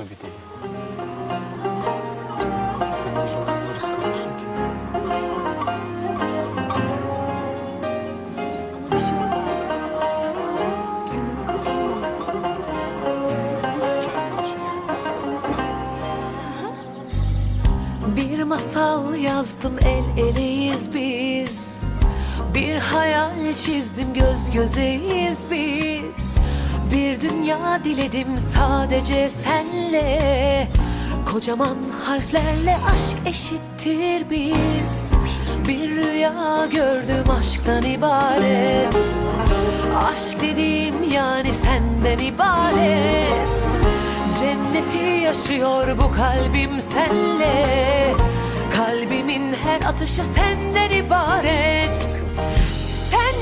tatlı bir dil. Şey yani. Bir masal yazdım el eleyiz biz Bir hayal çizdim göz gözeyiz biz Bir dünya diledim sadece senle. Kocaman harflerle aşk eşittir biz. Bir rüya gördüm aşktan ibaret. Aşk dediğim yani senden ibaret. Cenneti yaşıyor bu kalbim senle. Kalbimin her atışı senden ibaret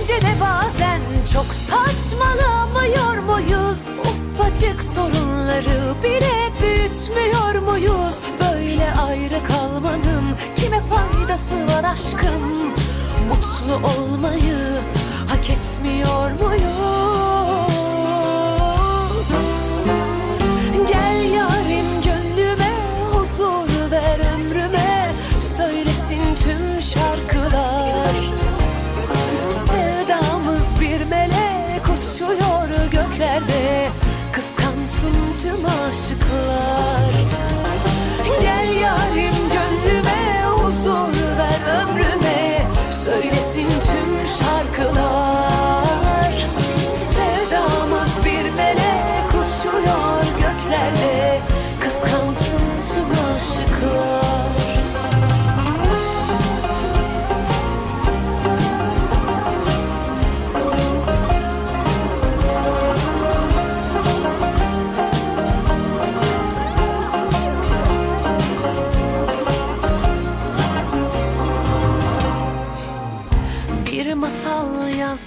Sence de bazen çok saçmalamıyor muyuz? Ufacık sorunları bile büyütmüyor muyuz? Böyle ayrı kalmanın kime faydası var aşkım? Mutlu olmayı tüm aşıklar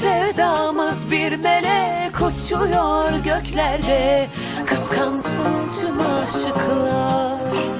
Sevdamız bir melek uçuyor göklerde. Kıskansın tüm aşıklar